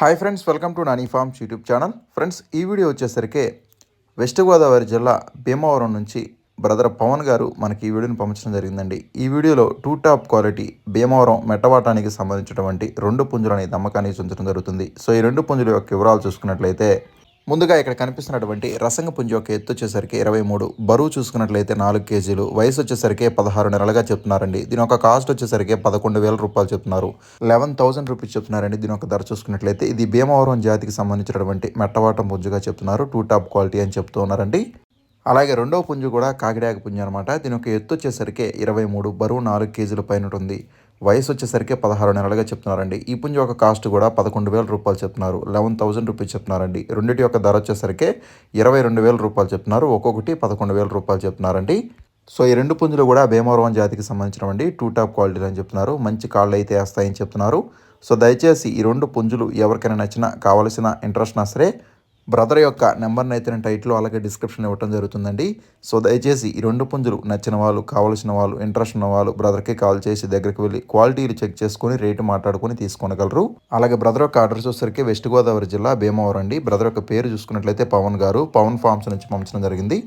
Hi friends welcome to Nani farms YouTube channel friends ఈ video వచ్చేసరికి west Godavari జిల్లా భీమవరం నుంచి బ్రదర్ పవన్ గారు మనకి ఈ వీడియోని పంపించడం జరిగిందండి. ఈ వీడియోలో టూ టాప్ క్వాలిటీ భీమవరం మెట్టవాటానికి సంబంధించినటువంటి రెండు పుంజులు అనేది అమ్మకానికి చూపించడం జరుగుతుంది. సో ఈ రెండు పుంజుల యొక్క వివరాలు చూసుకున్నట్లయితే ముందుగా ఇక్కడ కనిపిస్తున్నటువంటి రసంగ పుంజు యొక్క ఎత్తు వచ్చేసరికి ఇరవై మూడు. బరువు చూసుకున్నట్లయితే నాలుగు కేజీలు. వయసు వచ్చేసరికి పదహారు నెలలుగా చెప్తున్నారండి. దీని యొక్క కాస్ట్ వచ్చేసరికి పదకొండు వేల రూపాయలు చెప్తున్నారు. లెవెన్ థౌసండ్ రూపీస్ చెప్తున్నారండి దీని యొక్క ధర చూసుకున్నట్లయితే. ఇది భీమవరం జాతికి సంబంధించినటువంటి మెట్టవాటం పుంజుగా చెప్తున్నారు. టూ టాప్ క్వాలిటీ అని చెప్తూ ఉన్నారండి. అలాగే రెండవ పుంజు కూడా కాకిడాక పుంజు అనమాట దీని యొక్క ఎత్తు వచ్చేసరికి ఇరవై మూడు. బరువు నాలుగు కేజీల పైన ఉంటుంది. వయసు వచ్చేసరికి పదహారు నెలలుగా చెప్తున్నారండి. ఈ పుంజు యొక్క కాస్ట్ కూడా పదకొండు వేల రూపాయలు చెప్తున్నారు. లెవెన్ థౌసండ్ రూపీస్ చెప్తున్నారండి. రెండింటి యొక్క ధర వచ్చేసరికి ఇరవై రెండు వేల రూపాయలు చెప్తున్నారు. ఒక్కొక్కటి పదకొండు వేల రూపాయలు చెప్తున్నారండి. సో ఈ రెండు పుంజులు కూడా భీమవరం జాతికి సంబంధించినవండి. టూ టాప్ క్వాలిటీ అని చెప్తున్నారు. మంచి కాళ్ళు అయితే వేస్తాయని చెప్తున్నారు. సో దయచేసి ఈ రెండు పుంజులు ఎవరికైనా నచ్చినా కావలసిన ఇంట్రెస్ట్ నా సరే బ్రదర్ యొక్క నెంబర్ని అయితే నేను టైట్లో అలాగే డిస్క్రిప్షన్ ఇవ్వడం జరుగుతుందండి. సో దయచేసి ఈ రెండు పుంజులు నచ్చిన వాళ్ళు కావలసిన వాళ్ళు ఇంట్రెస్ట్ ఉన్న వాళ్ళు బ్రదర్కి కాల్ చేసి దగ్గరికి వెళ్ళి క్వాలిటీలు చెక్ చేసుకొని రేటు మాట్లాడుకొని తీసుకోగలరు అలాగే బ్రదర్ యొక్క అడ్రస్ వచ్చేసరికి వెస్ట్ గోదావరి జిల్లా భీమవరం అండి. బ్రదర్ యొక్క పేరు చూసుకున్నట్లయితే పవన్ గారు పవన్ ఫార్మ్స్ నుంచి పంపించడం జరిగింది.